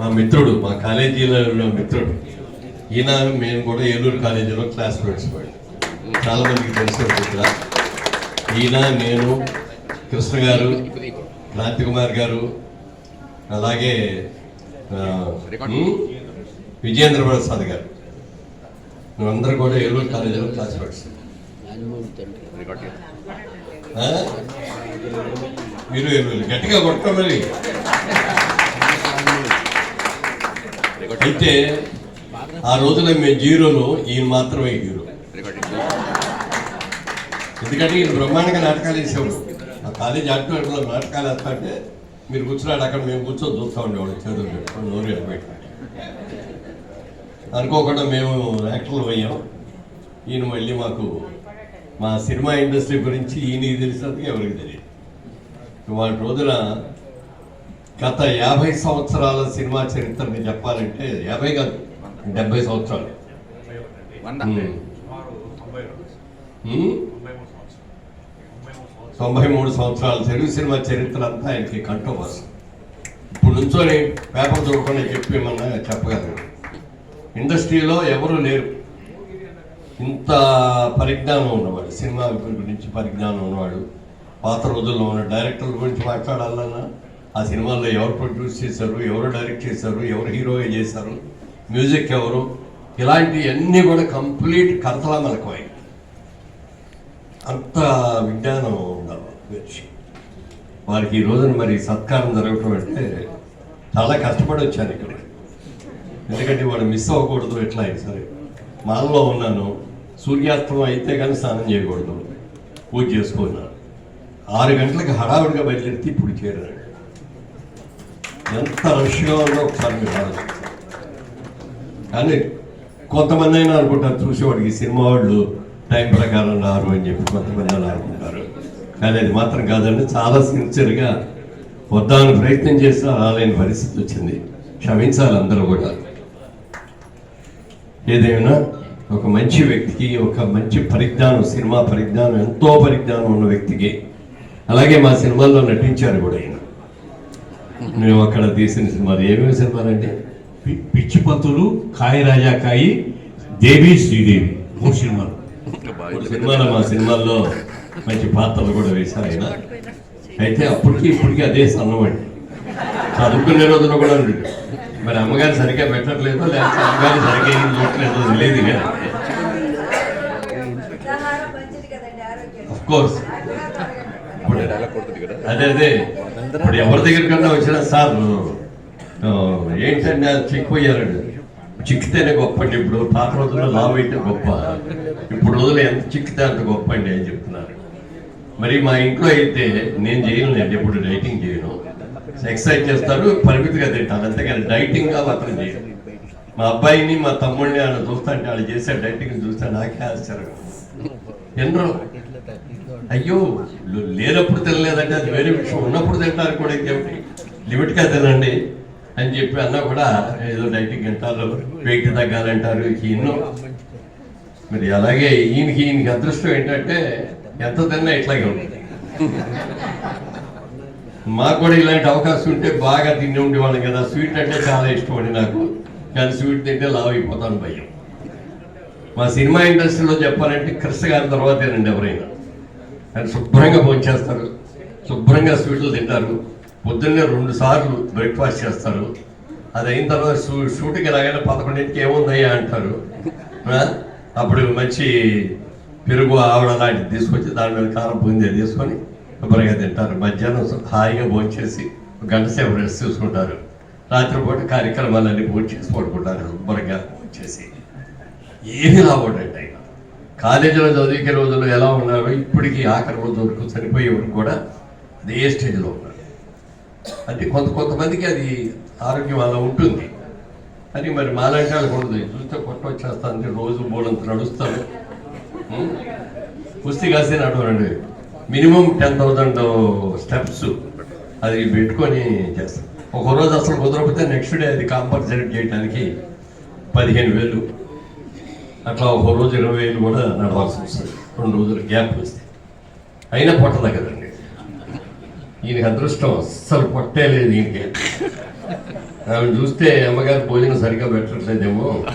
మా మిత్రుడు మా కాలేజీలో ఉన్న మిత్రుడు. ఈయన మేము కూడా ఏలూరు కాలేజీలో క్లాస్మేట్స్ వాడు. చాలా మందికి తెలిసి ఉంటుంది కదా. ఈయన నేను కృష్ణ గారు క్రాంతి కుమార్ గారు అలాగే విజయేంద్ర ప్రసాద్ గారు. మేమందరూ కూడా ఏలూరు కాలేజీలో క్లాస్మేట్స్ ఆ? మీరు ఏలూరు గట్టిగా కొట్టడం మరి. అయితే ఆ రోజున మేము జీరోలో ఈయన మాత్రమే హీరో. ఎందుకంటే ఈయన బ్రహ్మాండంగా నాటకాలు వేసేవాడు. ఆ కాలేజ్ ఆడిటోరియంలో నాటకాలు వేస్తుంటే మీరు కూర్చున్నాడు అక్కడ మేము కూర్చొని చూస్తూ ఉండేవాడు చేతులు పెట్టుకొని నోరు ఎడబెట్టి అనుకోకుండా మేము యాక్టర్లు పోయాం. ఈయన మళ్ళీ మాకు మా సినిమా ఇండస్ట్రీ గురించి ఈయనకి తెలిసినందుకు ఎవరికి తెలియదు. వాటి రోజున గత యాభై సంవత్సరాల సినిమా చరిత్రని చెప్పాలంటే యాభై కాదు డెబ్బై సంవత్సరాలు? తొంభై మూడు సంవత్సరాల. తెలుగు సినిమా చరిత్ర అంతా ఆయనకి కంఠోపాసం ఇప్పుడు నుంచోని పేపర్ చూడకుండా చెప్పేమన్నా చెప్పగలరు? ఇండస్ట్రీలో ఎవరు లేరు. ఇంత పరిజ్ఞానం ఉన్నవాడు సినిమా గురించి పరిజ్ఞానం ఉన్నవాడు పాత రోజుల్లో ఉన్న డైరెక్టర్ల గురించి మాట్లాడాలన్నా ఆ సినిమాల్లో ఎవరు ప్రొడ్యూస్ చేశారు ఎవరు డైరెక్ట్ చేశారు ఎవరు హీరోగా చేశారు మ్యూజిక్ ఎవరు ఇలాంటివన్నీ కూడా కంప్లీట్ కథలా మనకమై అంత విజ్ఞానం ఉండాలి మనిషి. వారికి ఈ రోజున మరి సత్కారం జరగటం అంటే చాలా కష్టపడి వచ్చాను ఇక్కడ. ఎందుకంటే వాడు మిస్ అవ్వకూడదు ఎట్లా సరే. మాల్లో ఉన్నాను సూర్యాస్తమం అయితే కానీ స్నానం చేయకూడదు పూజ చేసుకున్నాను. ఆరు గంటలకు హడావుడిగా బయలుదేరితే ఇప్పుడు చేరాడు ఎంత రష్గా ఉందో ఒకసారి మీరు కానీ కొంతమంది అయినా అనుకుంటారు చూసేవాడికి ఈ సినిమా వాళ్ళు టైం ప్రకారం రారు అని చెప్పి కొంతమంది అలా అనుకుంటారు కానీ అది మాత్రం కాదండి చాలా సిన్సియర్గా వద్దాని ప్రయత్నం చేసినా రాలేని పరిస్థితి వచ్చింది. క్షమించాలి అందరూ కూడా. ఏదైనా ఒక మంచి వ్యక్తికి ఒక మంచి పరిజ్ఞానం సినిమా పరిజ్ఞానం ఎంతో పరిజ్ఞానం ఉన్న వ్యక్తికి అలాగే మా సినిమాల్లో నటించారు కూడా మేము అక్కడ తీసిన సినిమాలు ఏమేమి సినిమాలండి? పి- పిచ్చి పంతులు కాయి రాజా కాయి దేవి శ్రీదేవి. మూడు సినిమాలు. సినిమాలు మా సినిమాల్లో మంచి పాత్రలు కూడా వేశారు ఆయన. అయితే అప్పటికి ఇప్పటికీ అదే సన్నమండి చదువుకునే రోజున కూడా ఉంది. మరి అమ్మగారు సరిగ్గా పెట్టట్లేదో లేకపోతే అమ్మగారు సరిగ్గా ఏం చూడట్లేదో తెలియదు కదా. అఫ్ కోర్స్ అదే అదే. ఇప్పుడు ఎవరి దగ్గర కన్నా వచ్చినా సార్ ఏంటంటే చిక్కిపోయారండి చిక్కితేనే గొప్ప అండి ఇప్పుడు పాత రోజుల్లో లావు అయితే గొప్ప. ఇప్పుడు రోజులు ఎంత చిక్కితే అంత గొప్ప అండి అని చెప్తున్నారు. మరి మా ఇంట్లో అయితే నేను చేయను అండి ఎప్పుడు డైటింగ్ చేయను. ఎక్సర్సైజ్ చేస్తారు పరిమితిగా తింటాను. అంతేగాని డైటింగ్గా మాత్రం చేయను మా అబ్బాయిని మా తమ్ముడిని ఆయన చూస్తుంటే వాళ్ళు చేసే డైటింగ్ చూస్తే నాకే ఆశ్చర్యం. ఎన్నో అయ్యో లేనప్పుడు తినలేదంటే అది వేరే విషయం. ఉన్నప్పుడు తింటారు కూడా ఇంకేమిటి? లిమిట్గా తినండి అని చెప్పి అన్నా కూడా ఏదో డైటింగ్ అంటారు వెయిట్ తగ్గాలంటారు ఎన్నో మరి అలాగే ఈయనకి ఈయనకి అదృష్టం ఏంటంటే ఎంత తిన్నా ఇట్లాగే ఉంటుంది మాకు కూడా ఇలాంటి అవకాశం ఉంటే బాగా తిని ఉండేవాళ్ళం కదా. స్వీట్ అంటే చాలా ఇష్టం అండి నాకు. కానీ స్వీట్ తింటే లావ్ అయిపోతాను భయం. మా సినిమా ఇండస్ట్రీలో చెప్పాలంటే కృష్ణ గారి తర్వాతేనండి ఎవరైనా. శుభ్రంగా భోంచేస్తారు. శుభ్రంగా స్వీట్లు తింటారు. పొద్దున్నే రెండు సార్లు బ్రేక్ఫాస్ట్ చేస్తారు. అది అయిన తర్వాత షూ షూటింగ్ రాగానే పదకొండింటికి ఏముందయ్యా అంటారు. అప్పుడు మంచి పెరుగు ఆవిడ లాంటిది తీసుకొచ్చి దాని మీద కారం పొంది తీసుకొని శుభ్రంగా తింటారు. మధ్యాహ్నం హాయిగా భోంచేసి ఒక గంట సేపు రెస్ట్ తీసుకుంటారు. రాత్రిపూట కార్యక్రమాలన్నీ పూర్తి చేసి పడుకుంటారు శుభ్రంగా వచ్చేసి ఏమి రావడండి ఆయన. కాలేజీలో చదివికే రోజుల్లో ఎలా ఉన్నారో ఇప్పటికీ ఆఖరి రోజు వరకు చనిపోయేవారు కూడా అదే స్టేజ్లో ఉన్నారు. అది కొంత కొంతమందికి అది ఆరోగ్యం అలా ఉంటుంది. అది మరి మాలాంటి వాళ్ళకి ఉండదు. చూస్తే కొట్ట వచ్చేస్తాను రోజు మూడంత నడుస్తాను. కుస్తీ కాసే నడవండి మినిమం టెన్ థౌజండ్ స్టెప్స్ అది పెట్టుకొని చేస్తాం ఒక రోజు అసలు కుదరకపోతే నెక్స్ట్ డే అది కాంపన్సేట్ చేయడానికి పదిహేను వేలు అట్లా ఒక రోజు ఇరవై వేలు కూడా నడవాల్సి వస్తుంది. రెండు రోజులు గ్యాప్ వస్తుంది అయినా పొట్టదు కదండి. ఈయనకి అదృష్టం అస్సలు పొట్టే లేదు ఈయనకి. ఆమె చూస్తే అమ్మగారు భోజనం సరిగ్గా పెట్టట్లేదేమో.